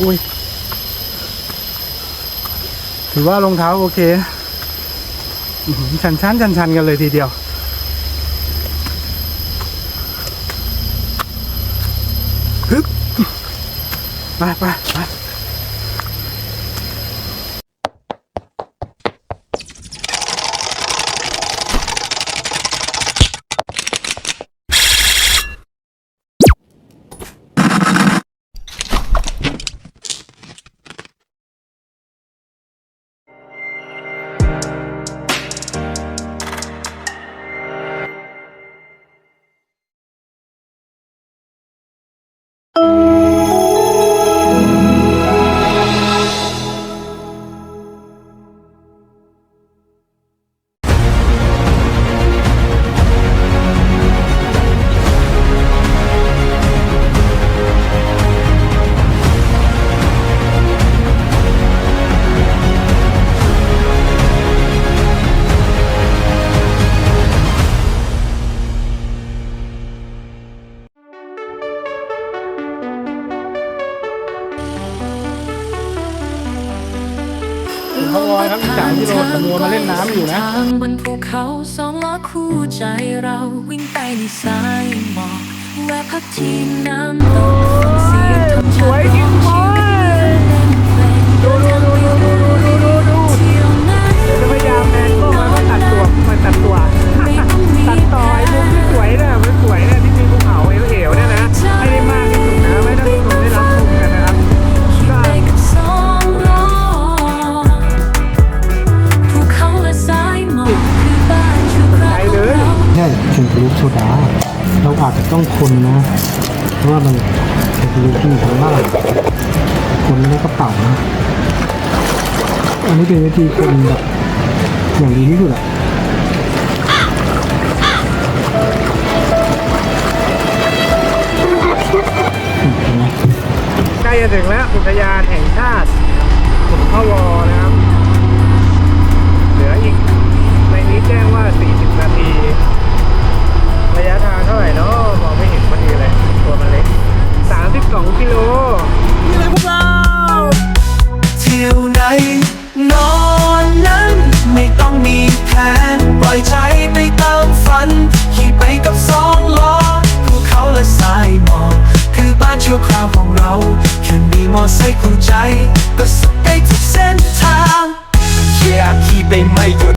อุ้ย ถือว่ารองเท้าโอเค ชันชันชันชันกันเลยทีเดียว ฮึบไปไปไปางบนภูเขาสองล้อคู่ใจเราวิ่งไปในสายหมอกแวะพักที่น้ำตกฟังเสียงธรรมชาติร้องเชียร์ตัดตัวมันตัดตัวต้องมีตัดต่อไอ้มุมที่สวยเนี่ยมันสวยเนี่ย ดา เราอาจจะต้องคนนะ เพราะว่ามันเป็นลูที่มีทางบ้านคนในกระเป๋านะ อันนี้เป็นวิธีคนแบบอย่างดีที่สุดอะใกล้จะถึงแล้วอุทยานแห่งชาติขุนพะวอนะครับ เหลืออีกในนี้แจ้งว่า 40 นาทีระยะทาง เท่าไหร่เนาะมองไม่เห็นพอดีเลยตัวมันเล็ก 32กิโลนี่เลยพวกเราเที่ยวไหนนอนนั้นไม่ต้องมีแผนปล่อยใจไปตามฝันขี่ไปกับสองล้อภูเขาและสายหมอกคือบ้านชั่วคราวของเราแค่มีมอไซค์คู่ใจ ก็สกไปทุกเส้นทาง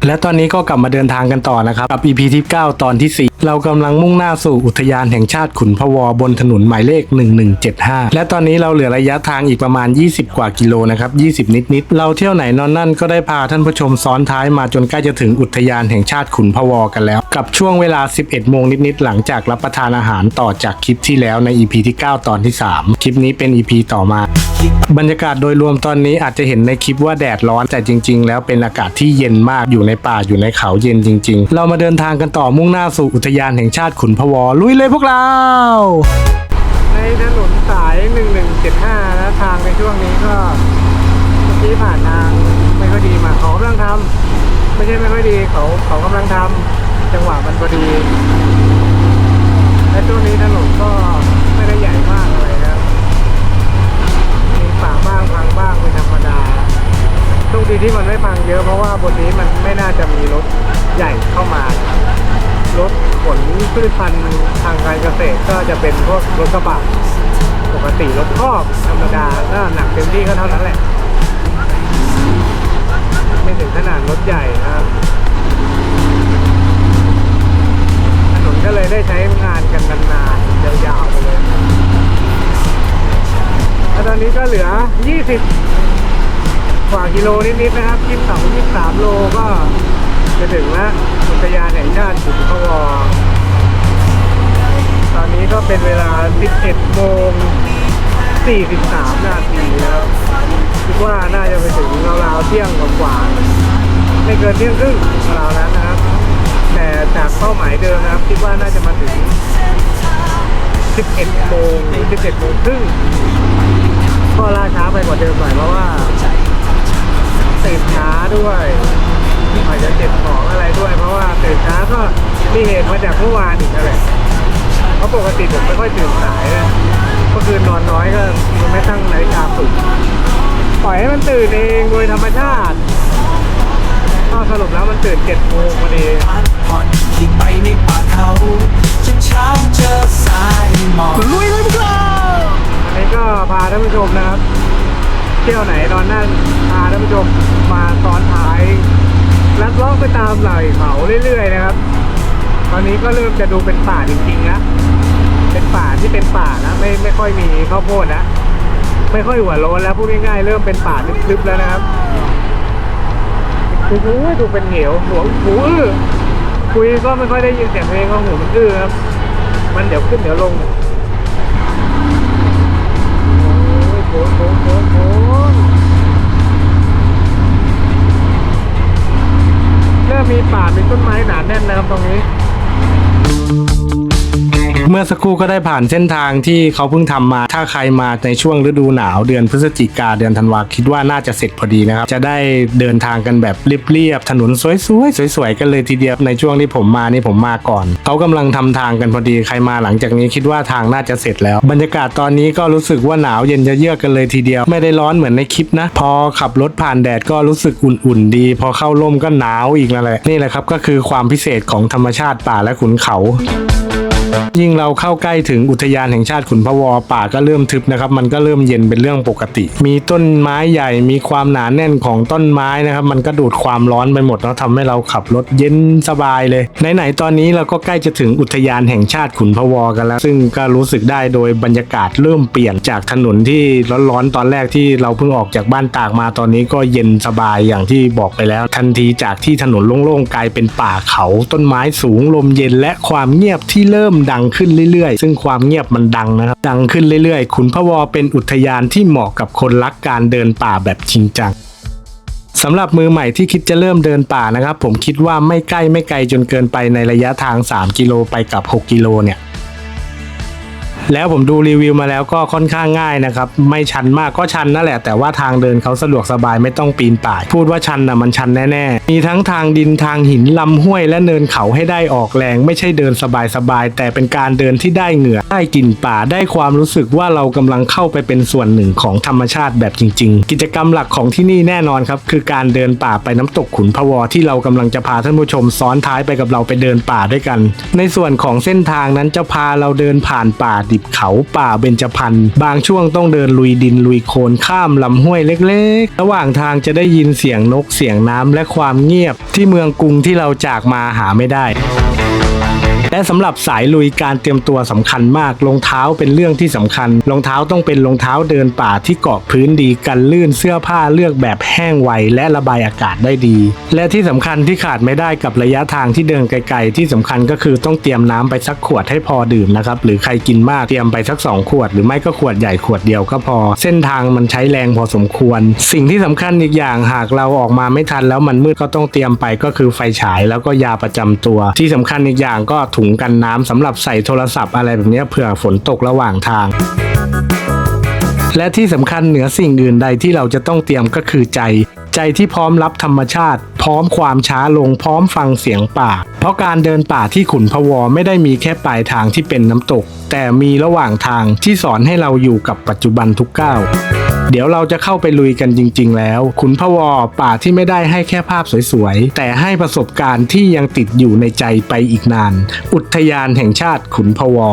และตอนนี้ก็กลับมาเดินทางกันต่อนะครับ กับ EP ที่ 9 ตอนที่ 4 เรากำลังมุ่งหน้าสู่อุทยานแห่งชาติขุนพวบนถนนหมายเลข 1175 และตอนนี้เราเหลือระยะทางอีกประมาณ 20 กว่ากิโลนะครับ 20 นิดๆ เราเที่ยวไหนนอนนั่นก็ได้พาท่านผู้ชมซ้อนท้ายมาจนใกล้จะถึงอุทยานแห่งชาติขุนพวกันแล้ว กับช่วงเวลา 11 โมงนิดๆ หลังจากรับประทานอาหารต่อจากคลิปที่แล้วใน EP ที่ 9 ตอนที่ 3 คลิปนี้เป็น EP ต่อมา บรรยากาศโดยรวมตอนนี้อาจจะเห็นในคลิปว่าแดดร้อนแต่จริง ๆ แล้วเป็นอากาศที่เย็นมากอยู่ในป่าอยู่ในเขาเย็นจริง ๆ เรามาเดินทางกันต่อมุ่งหน้าสู่อุทยานแห่งชาติขุนพวอลุยเลยพวกเรา ในถนนสาย 1175 นะทางในช่วงนี้ก็เมื่อกี้ผ่านทางไม่ค่อยดีมาเขากำลังทำไม่ใช่ไม่ค่อยดีเขาเขากำลังทำจังหวะมันพอดีและช่วงนี้ถนนก็ไม่ได้ใหญ่มากอะไรนะมีป่าบ้างพังบ้าง โชคดีที่มันไม่พังเยอะเพราะว่าบนนี้มันไม่น่าจะมีรถใหญ่เข้ามารถขนพืชพันธุ์ทางการเกษตรก็จะเป็นพวกรถกระบะปกติรถคอกธรรมดาถ้าหนักเต็มที่ก็เท่านั้นแหละ ไม่ถึงขนาดรถใหญ่นะครับถนนก็เลยได้ใช้งานกันนานๆยาวๆไปเลยตอนนี้ก็เหลือ 20 กว่ากิโลนิดๆนะครับ22 23โลก็จะถึงแล้วอุทยานแห่งชาติขุนพะวอตอนนี้ก็เป็นเวลา 11โมง43 นาทีแล้วคิดว่าน่าจะไปถึงราวๆเที่ยงกว่าๆไม่เกินเที่ยงครึ่งราวนั้นนะครับ แต่จากเป้าหมายเดิมนะครับ คิดว่าน่าจะมาถึง 11โมงหรือ11โมงครึ่งก็ล่าช้าไปกว่าเดิมหน่อยเพราะว่า ตื่นช้าด้วยอาจจะเจ็บของอะไรด้วย เพราะว่าตื่นช้าก็มีเหตุมาจากเมื่อวานอีกนั่นแหละเพราะปกติผมไม่ค่อยตื่นสายนะเมื่อคืนนอนน้อยก็ยังไม่ตั้งนาฬิกาปลุกสุขปล่อยให้มันตื่นเองโดยธรรมชาติก็สรุปแล้วมันตื่นเจ็ดโมงพอดีพักผ่อนที่ไปในป่าเขาจนเช้าเจอสายหมอกลุยเลยพวกเราอันนี้ก็พาท่านผู้ชมนะครับ เที่ยวไหนตอนนั้นพาท่านผู้ชมมาซ้อนท้ายลัดเลาะไปตามไหล่เขาเรื่อยๆนะครับ ตอนนี้ก็เริ่มจะดูเป็นป่าจริงๆนะเป็นป่าที่เป็นป่านะไม่ไม่ค่อยมีข้าวโพดนะไม่ค่อยหัวโล้นแล้วพูดง่ายๆเริ่มเป็นป่าลึกๆแล้วนะครับโอ้โหดูเป็นเหวหัวหูอื้อคุยก็ไม่ค่อยได้ยินเสียงเพลงของหูมันอื้อครับ มันเดี๋ยวขึ้นเดี๋ยวลงโอ้ยโผล่โผล่ มมีป่ามีต้นไม้หนาแน่นนะครับตรงนี้ เมื่อสักครู่ก็ได้ผ่านเส้นทางที่เขาเพิ่งทำมา ถ้าใครมาในช่วงฤดูหนาวเดือนพฤศจิกาเดือนธันวาคิดว่าน่าจะเสร็จพอดีนะครับ จะได้เดินทางกันแบบเรียบๆถนนสวยๆสวยๆกันเลยทีเดียวในช่วงที่ผมมานี่ผมมาก่อน เขากำลังทำทางกันพอดีใครมาหลังจากนี้คิดว่าทางน่าจะเสร็จแล้ว บรรยากาศตอนนี้ก็รู้สึกว่าหนาวเย็นจะเยือกกันเลยทีเดียว ไม่ได้ร้อนเหมือนในคลิปนะ พอขับรถผ่านแดดก็รู้สึกอุ่นๆ ดี พอเข้าร่มก็หนาวอีกนั่นแหละนี่แหละครับก็คือความพิเศษของธรรมชาติป่าและขุนเขา ยิ่งเราเข้าใกล้ถึงอุทยานแห่งชาติขุนพะวอป่าก็เริ่มทึบนะครับมันก็เริ่มเย็นเป็นเรื่องปกติ มีต้นไม้ใหญ่มีความหนาแน่นของต้นไม้นะครับ มันก็ดูดความร้อนไปหมดแล้วทำให้เราขับรถเย็นสบายเลยไหนๆตอนนี้เราก็ใกล้จะถึงอุทยานแห่งชาติขุนพะวอกันแล้ว ซึ่งก็รู้สึกได้โดยบรรยากาศเริ่มเปลี่ยนจากถนนที่ร้อนๆตอนแรกที่เราเพิ่งออกจากบ้านตากมาตอนนี้ก็เย็นสบายอย่างที่บอกไปแล้ว ทันทีจากที่ถนนโล่งๆกลายเป็นป่าเขาต้นไม้สูงลมเย็นและความเงียบที่เริ่มดังขึ้นเรื่อยๆ ซึ่งความเงียบมันดังนะครับ ดังขึ้นเรื่อยๆ ขุนพะวอเป็นอุทยานที่เหมาะกับคนรักการเดินป่าแบบจริงจังสำหรับมือใหม่ที่คิดจะเริ่มเดินป่านะครับ ผมคิดว่าไม่ใกล้ไม่ไกลจนเกินไปในระยะทาง 3 กิโลไปกับ 6 กิโลเนี่ย แล้วผมดูรีวิวมาแล้วก็ค่อนข้างง่ายนะครับ ไม่ชันมากก็ชันนั่นแหละ แต่ว่าทางเดินเขาสะดวกสบายไม่ต้องปีนป่าย พูดว่าชันนะมันชันแน่ๆ มีทั้งทางดินทางหินลำห้วยและเนินเขาให้ได้ออกแรง ไม่ใช่เดินสบายๆแต่เป็นการเดินที่ได้เหงื่อได้กลิ่นป่าได้ความรู้สึกว่าเรากำลังเข้าไปเป็นส่วนหนึ่งของธรรมชาติแบบจริง ๆ กิจกรรมหลักของที่นี่แน่นอนครับคือการเดินป่าไปน้ำตกขุนพวอที่เรากำลังจะพาท่านผู้ชมซ้อนท้ายไปกับเราไปเดินป่าด้วยกัน ในส่วนของเส้นทางนั้นจะพาเราเดินผ่านป่าดิบเขาป่าเบญจพรรณบางช่วงต้องเดินลุยดินลุยโคลนข้ามลำห้วยเล็กๆ ระหว่างทางจะได้ยินเสียงนกเสียงน้ำและความเงียบที่เมืองกรุงที่เราจากมาหาไม่ได้ และสำหรับสายลุยการเตรียมตัวสำคัญมากรองเท้าเป็นเรื่องที่สำคัญรองเท้าต้องเป็นรองเท้าเดินป่าที่เกาะพื้นดีกันลื่นเสื้อผ้าเลือกแบบแห้งไวและระบายอากาศได้ดี และที่สำคัญที่ขาดไม่ได้กับระยะทางที่เดินไกล ๆ ที่สำคัญก็คือต้องเตรียมน้ำไปสักขวดให้พอดื่มนะครับหรือใครกินมากเตรียมไปสักสองขวด หรือไม่ก็ขวดใหญ่ขวดเดียวก็พอ เส้นทางมันใช้แรงพอสมควร สิ่งที่สำคัญอีกอย่างหากเราออกมาไม่ทันแล้วมันมืดก็ต้องเตรียมไปก็คือไฟฉายแล้วก็ยาประจำตัว ที่สำคัญอีกอย่างก็ถุุงกันน้ำสำหรับใส่โทรศัพท์อะไรแบบนี้เผื่อฝนตกระหว่างทาง และที่สำคัญเหนือสิ่งอื่นใดที่เราจะต้องเตรียมก็คือใจ ใจที่พร้อมรับธรรมชาติ พร้อมความช้าลงพร้อมฟังเสียงป่า เพราะการเดินป่าที่ขุนพะวอไม่ได้มีแค่ปลายทางที่เป็นน้ำตก แต่มีระหว่างทางที่สอนให้เราอยู่กับปัจจุบันทุกก้าว เดี๋ยวเราจะเข้าไปลุยกันจริง ๆ แล้วขุนพวอป่าที่ไม่ได้ให้แค่ภาพสวยๆ แต่ให้ประสบการณ์ที่ยังติดอยู่ในใจไปอีกนาน อุทยานแห่งชาติขุนพวอ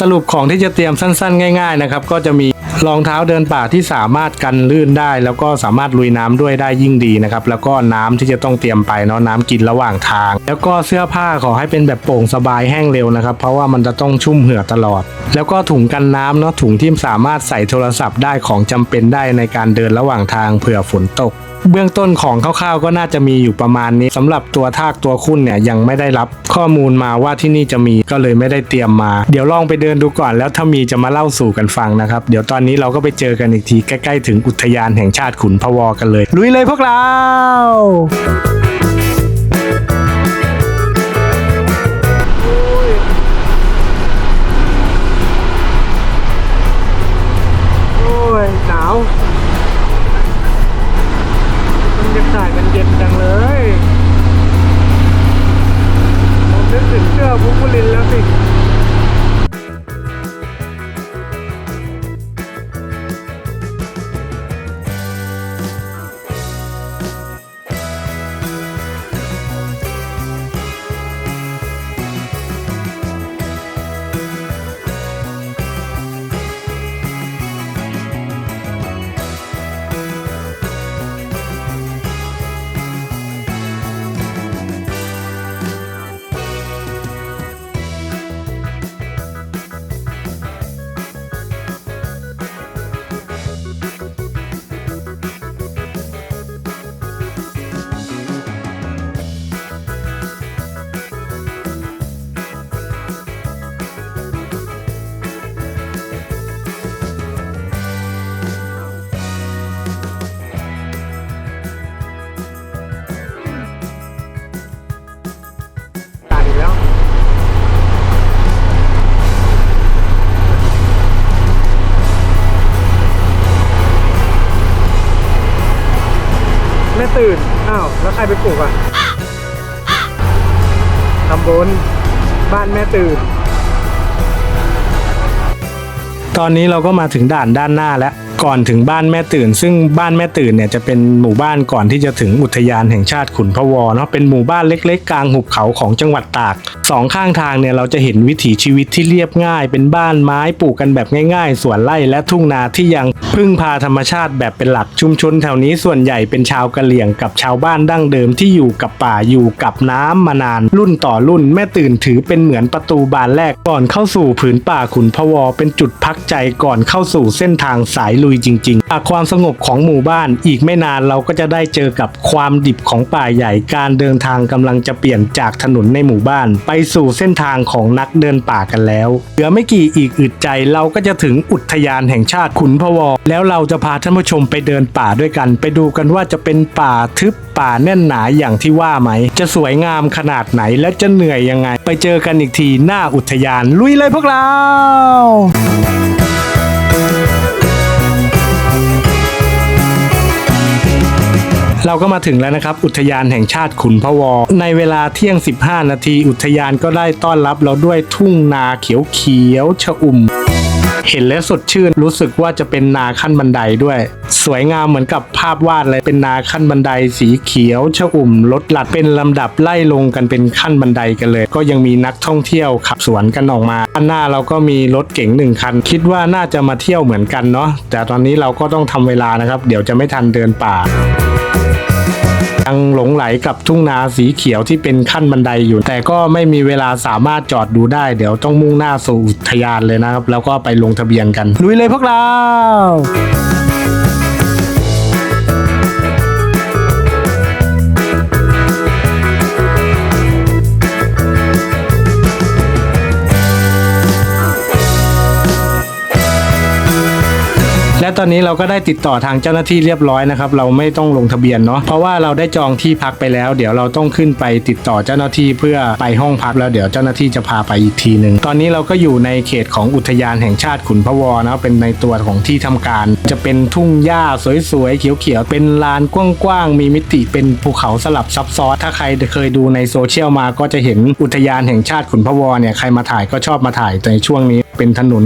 สรุปของที่จะเตรียมสั้น ๆ ง่าย ๆ นะครับ ก็จะมี รองเท้าเดินป่าที่สามารถกันลื่นได้ แล้วก็สามารถลุยน้ำด้วยได้ยิ่งดีนะครับแล้วก็น้ำที่จะต้องเตรียมไปเนาะน้ำกินระหว่างทาง แล้วก็เสื้อผ้าขอให้เป็นแบบโปร่งสบายแห้งเร็วนะครับ เพราะว่ามันจะต้องชุ่มเหือตลอด แล้วก็ถุงกันน้ำเนาะถุงที่สามารถใส่โทรศัพท์ได้ของจำเป็นได้ในการเดินระหว่างทางเผื่อฝนตก เบื้องต้นของคร่าวๆก็น่าจะมีอยู่ประมาณนี้สำหรับตัวทากตัวคุ้นเนี่ยยังไม่ได้รับข้อมูลมาว่าที่นี่จะมีก็เลยไม่ได้เตรียมมา เดี๋ยวลองไปเดินดูก่อนแล้วถ้ามีจะมาเล่าสู่กันฟังนะครับ เดี๋ยวตอนนี้เราก็ไปเจอกันอีกทีใกล้ๆถึงอุทยานแห่งชาติขุนพะวอกันเลย ลุยเลยพวกเรา แม่ตื่น อ้าว แล้วใครไปปลูกอะตำบลบ้านแม่ตื่น ตอนนี้เราก็มาถึงด่านด้านหน้าแล้ว ก่อนถึงบ้านแม่ตื่น ซึ่งบ้านแม่ตื่นเนี่ยจะเป็นหมู่บ้านก่อนที่จะถึงอุทยานแห่งชาติขุนพะวเนาะเป็นหมู่บ้านเล็กๆ กลางหุบเขาของจังหวัดตากสองข้างทางเนี่ยเราจะเห็นวิถีชีวิตที่เรียบง่าย เป็นบ้านไม้ปลูกกันแบบง่าย ๆ สวนไร่และทุ่งนาที่ยังพึ่งพาธรรมชาติแบบเป็นหลักชุมชนแถวนี้ส่วนใหญ่เป็นชาวกะเหรี่ยงกับชาวบ้านดั้งเดิมที่อยู่กับป่าอยู่กับน้ำมานาน รุ่นต่อรุ่นแม่ตื่นถือเป็นเหมือนประตูบานแรกก่อนเข้าสู่ผืนป่าขุนพะวเป็นจุดพักใจก่อนเข้าสู่เส้นทางสายลุยจริงๆจากความสงบของหมู่บ้านอีกไม่นานเราก็จะได้เจอกับความดิบของป่าใหญ่การเดินทางกำลังจะเปลี่ยนจากถนนในหมู่บ้าน ไปสู่เส้นทางของนักเดินป่ากันแล้วเหลือไม่กี่อีกอึดใจเราก็จะถึงอุทยานแห่งชาติขุนพวอแล้วเราจะพาท่านผู้ชมไปเดินป่าด้วยกัน ไปดูกันว่าจะเป็นป่าทึบป่าแน่นหนาอย่างที่ว่าไหม จะสวยงามขนาดไหนและจะเหนื่อยยังไง ไปเจอกันอีกทีหน้าอุทยานลุยเลยพวกเรา เราก็มาถึงแล้วนะครับ อุทยานแห่งชาติขุนพะวอ ในเวลาเที่ยง 15 นาที อุทยานก็ได้ต้อนรับเราด้วยทุ่งนาเขียวเขียวๆชอุ่ม เห็นแล้วสดชื่นรู้สึกว่าจะเป็นนาขั้นบันไดด้วย สวยงามเหมือนกับภาพวาดเลยเป็นนาขั้นบันไดสีเขียวชอุ่มรถหลัดเป็นลำดับไล่ลงกันเป็นขั้นบันไดกันเลย ก็ยังมีนักท่องเที่ยวขับสวนกันออกมาด้านหน้าเราก็มีรถเก๋งหนึ่งคัน คิดว่าน่าจะมาเที่ยวเหมือนกันเนาะแต่ตอนนี้เราก็ต้องทำเวลานะครับ เดี๋ยวจะไม่ทันเดินป่า ยังหลงไหลกับทุ่งนาสีเขียวที่เป็นขั้นบันไดอยู่ แต่ก็ไม่มีเวลาสามารถจอดดูได้ เดี๋ยวต้องมุ่งหน้าสู่อุทยานเลยนะครับ แล้วก็ไปลงทะเบียนกันลุยเลยพวกเรา และตอนนี้เราก็ได้ติดต่อทางเจ้าหน้าที่เรียบร้อยนะครับ เราไม่ต้องลงทะเบียนเนาะเพราะว่าเราได้จองที่พักไปแล้ว เดี๋ยวเราต้องขึ้นไปติดต่อเจ้าหน้าที่เพื่อไปห้องพักแล้วเดี๋ยวเจ้าหน้าที่จะพาไปอีกทีหนึ่งตอนนี้เราก็อยู่ในเขตของอุทยานแห่งชาติขุนพะวอนะเป็นในตัวของที่ทำการ จะเป็นทุ่งหญ้าสวยๆเขียวๆเป็นลานกว้างๆมีมิติเป็นภูเขาสลับซับซ้อนถ้าใครเคยดูในโซเชียลมาก็จะเห็นอุทยานแห่งชาติขุนพะวอเนี่ยใครมาถ่ายก็ชอบมาถ่ายในช่วงนี้ เป็นถนน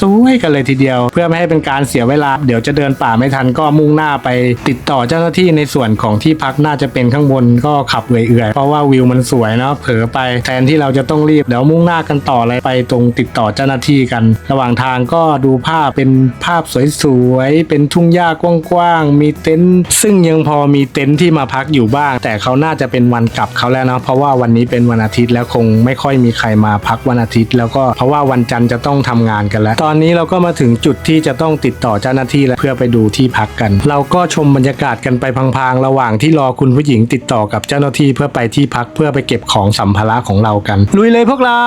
สวยๆกันเลยทีเดียว เพื่อไม่ให้เป็นการเสียเวลาเดี๋ยวจะเดินป่าไม่ทันก็มุ่งหน้าไปติดต่อเจ้าหน้าที่ในส่วนของที่พักน่าจะเป็นข้างบนก็ขับเอื่อยๆเพราะว่าวิวมันสวยเนาะเผลอไปแทนที่เราจะต้องรีบเดี๋ยวมุ่งหน้ากันต่อเลยไปตรงติดต่อเจ้าหน้าที่กัน ระหว่างทางก็ดูภาพเป็นภาพสวยๆเป็นทุ่งหญ้ากว้างๆมีเต็นท์ซึ่งยังพอมีเต็นท์ที่มาพักอยู่บ้าง แต่เขาน่าจะเป็นวันกลับเขาแล้วเนาะเพราะว่าวันนี้เป็นวันอาทิตย์แล้วคงไม่ค่อยมีใครมาพักวันอาทิตย์ แล้วก็เพราะว่าวันจันทร์จะต้องทำงานกันแล้ว ตอนนี้เราก็มาถึงจุดที่จะต้องติดต่อเจ้าาหน้าที่แล้วเพื่อไปดูที่พักกัน เราก็ชมบรรยากาศกันไปพลางๆ ระหว่างที่รอคุณผู้หญิงติดต่อกับเจ้าหน้าที่เพื่อไปที่พักเพื่อไปเก็บของสัมภาระของเรากันลุยเลยพวกเรา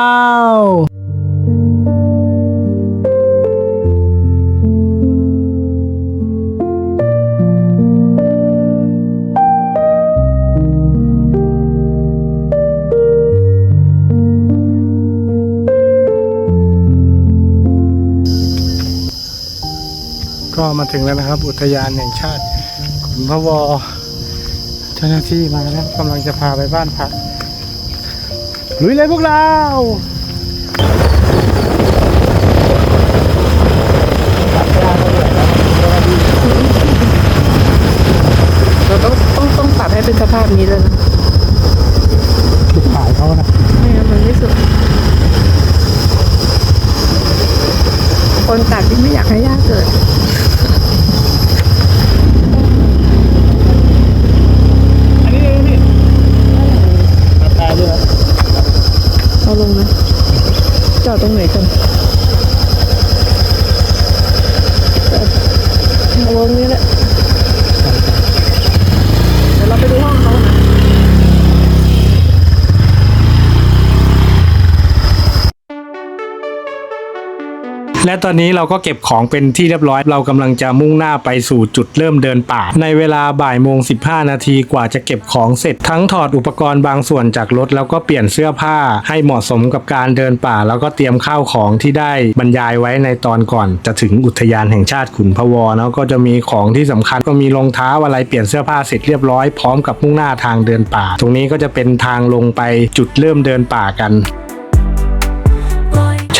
ถึงแล้วนะครับ อุทยานแห่งชาติขุนพะวอเจ้าหน้าที่มาแล้วกำลังจะพาไปบ้านพักลุยเลยพวกเราเราต้องต้องต้องปรับให้เป็นสภาพนี้เลยนะติดขายเขานะไม่งั้นมันไม่สุด คนตัดที่ไม่อยากให้ย่าเกิด อันนี้เองพี่ราคาด้วยนะ เอาลงนะ จอดต และตอนนี้เราก็เก็บของเป็นที่เรียบร้อย เรากำลังจะมุ่งหน้าไปสู่จุดเริ่มเดินป่า ในเวลาบ่ายโมง15นาทีกว่าจะเก็บของเสร็จ ทั้งถอดอุปกรณ์บางส่วนจากรถแล้วก็เปลี่ยนเสื้อผ้าให้เหมาะสมกับการเดินป่า แล้วก็เตรียมข้าวของที่ได้บรรยายไว้ในตอนก่อน จะถึงอุทยานแห่งชาติขุนพะวอเนาะก็จะมีของที่สำคัญก็มีรองเท้าอะไรเปลี่ยนเสื้อผ้าเสร็จเรียบร้อยพร้อมกับมุ่งหน้าทางเดินป่า ตรงนี้ก็จะเป็นทางลงไปจุดเริ่มเดินป่ากัน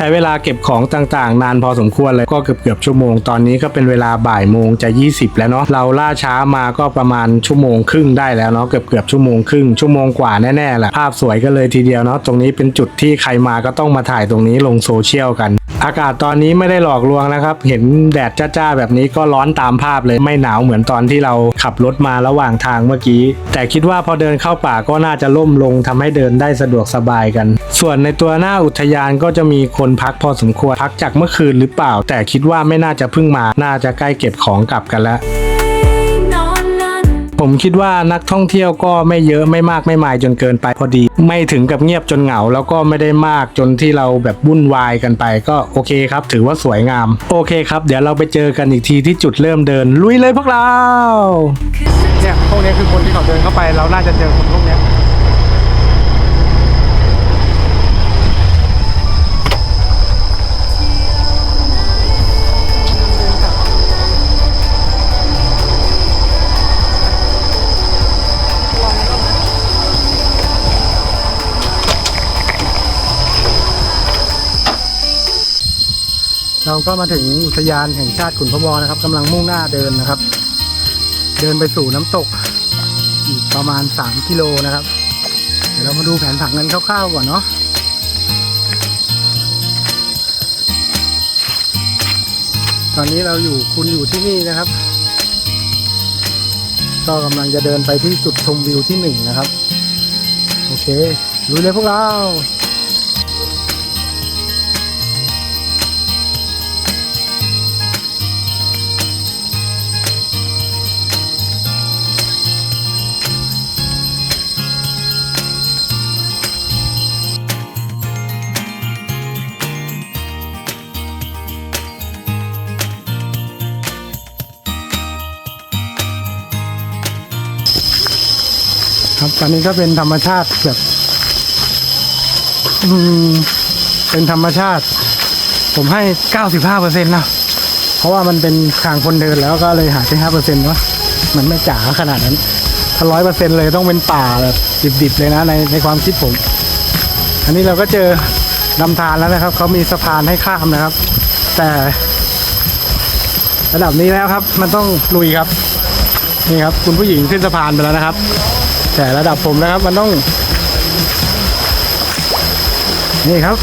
ช้เวลาเก็บของต่างๆ นานพอสมควรเลยก็เกือบเกือบชั่วโมงตอนนี้ก็เป็นเวลาบ่ายโมงจะ 20 แล้วเนาะเราล่าช้ามาก็ประมาณชั่วโมงครึ่งได้แล้วเนาะเกือบเกือบชั่วโมงครึ่งชั่วโมงกว่าแน่ๆแหละภาพสวยกันเลยทีเดียวเนาะตรงนี้เป็นจุดที่ใครมาก็ต้องมาถ่ายตรงนี้ลงโซเชียลกัน อากาศตอนนี้ไม่ได้หลอกลวงนะครับ เห็นแดดจ้าๆแบบนี้ก็ร้อนตามภาพเลยไม่หนาวเหมือนตอนที่เราขับรถมาระหว่างทางเมื่อกี้ แต่คิดว่าพอเดินเข้าป่าก็น่าจะล่มลงทำให้เดินได้สะดวกสบายกัน ส่วนในตัวหน้าอุทยานก็จะมีคนพักพอสมควรพักจากเมื่อคืนหรือเปล่า แต่คิดว่าไม่น่าจะเพิ่งมาน่าจะใกล้เก็บของกลับกันแล้ว ผมคิดว่านักท่องเที่ยวก็ไม่เยอะไม่มากไม่มายจนเกินไปพอดี ไม่ถึงกับเงียบจนเหงา แล้วก็ไม่ได้มากจนที่เราแบบวุ่นวายกันไปก็โอเคครับ ถือว่าสวยงาม โอเคครับ เดี๋ยวเราไปเจอกันอีกทีที่จุดเริ่มเดิน ลุยเลยพวกเราเนี่ยพวกนี้คือคนที่เขาเดินเข้าไปเราน่าจะเจอคนพวกนี้ ก็มาถึงอุทยานแห่งชาติขุนพะวอนะครับกำลังมุ่งหน้าเดินนะครับ เดินไปสู่น้ำตก อีกประมาณ 3 กิโลนะครับ เดี๋ยวเรามาดูแผนผังกันคร่าวๆก่อนเนาะตอนนี้เราอยู่คุณอยู่ที่นี่นะครับ ก็กำลังจะเดินไปที่จุดชมวิวที่หนึ่งนะครับ โอเคลุยเลยพวกเรา อันนี้ก็เป็นธรรมชาติแบบ อืม เป็นธรรมชาติ ผมให้95%นต์นะเพราะว่ามันเป็นทางคนเดินแล้วก็เลยหายไป5%ว่ามันไม่จ๋าขนาดนั้นถ้าร้อยเปอร์เซ็นต์เลยต้องเป็นป่าแบบดิบๆเลยนะในในความคิดผม อันนี้เราก็เจอลำธารแล้วนะครับเขามีสะพานให้ข้ามนะครับ แต่ระดับนี้แล้วครับ มันต้องลุยครับ นี่ครับ คุณผู้หญิงขึ้นสะพานไปแล้วนะครับ แต่ระดับผมนะครับมันต้อง นี่ครับ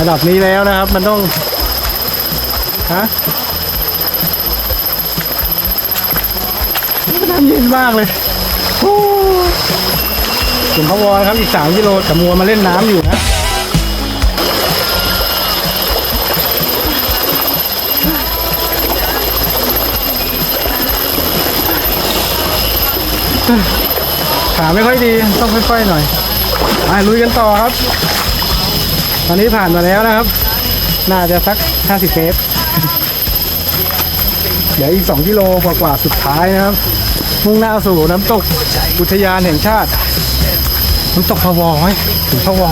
ระดับนี้แล้วนะครับ มันต้องฮะน้ำเย็นมากเลยโอ้ถึงพะวอครับอีกสามกิโลแต่มัวมาเล่นน้ำอยู่นะ ขาไม่ค่อยดีต้องค่อยๆหน่อยไปลุยกันต่อครับ ตอนนี้ผ่านมาแล้วนะครับ น่าจะสัก 50เมตรเดี๋ยวอีก 2 กิโลกว่าๆสุดท้ายนะครับ มุ่งหน้าสู่น้ำตกอุทยานแห่งชาติ น้ำตกพะวอไหมถึงพะวอ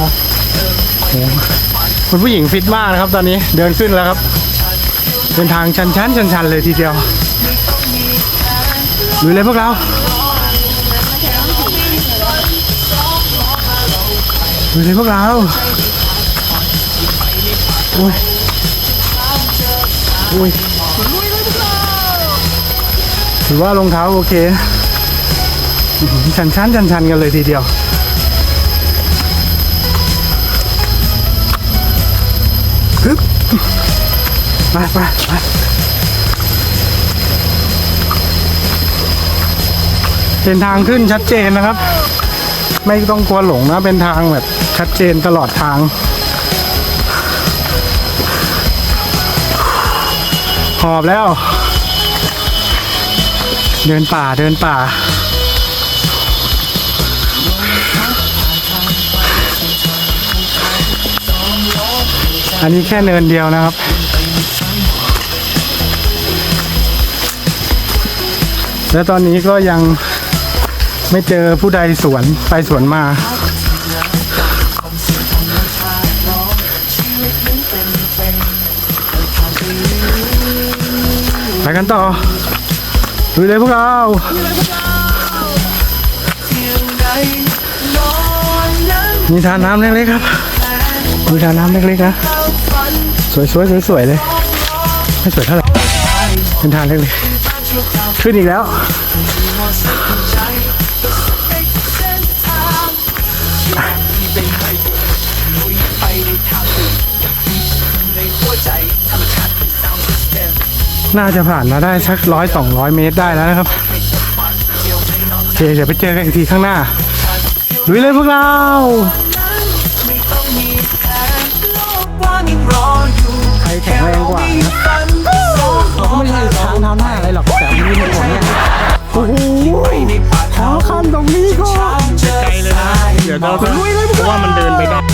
คุณผู้หญิงฟิตมากนะครับ ตอนนี้เดินขึ้นแล้วครับ เป็นทางชันๆชันๆเลยทีเดียวลุยเลยพวกเรา ดูสิพวกเราอุ้ยอุ้ยถือว่ารองเท้าโอเคชันชันชันชันกันเลยทีเดียว ฮึบไปไปไปเป็นทางขึ้นชัดเจนนะครับ ไม่ต้องกลัวหลงนะ เป็นทางแบบชัดเจนตลอดทาง หอบแล้ว เดินป่าเดินป่า อันนี้แค่เนินเดียวนะครับแล้วตอนนี้ก็ยัง ไม่เจอผู้ใดสวนไปสวนมาไปกันต่อดูเลยพวกเรามีทานน้ำเล็กๆครับมีทานน้ำเล็กๆนะสวยๆสวยๆเลยไม่สวยเท่าไหร่เป็นทานเล็กๆขึ้นอีกแล้ว น่าจะผ่านมาได้สักร้อยสองร้อยเมตรได้แล้วนะครับโอเคเดี๋ยวไปเจอกันอีกทีข้างหน้าลุยเลยพวกเราใครแข็งแรงกว่านะไม่ใช่ทางเท้าหน้าอะไรหรอกแต่มีเหตุผลเนี่ยโอ้โหขาขั้นตรงนี้ก็ไกลเลยนะเดี๋ยวเราจะเพราะว่ามันเดินไปได้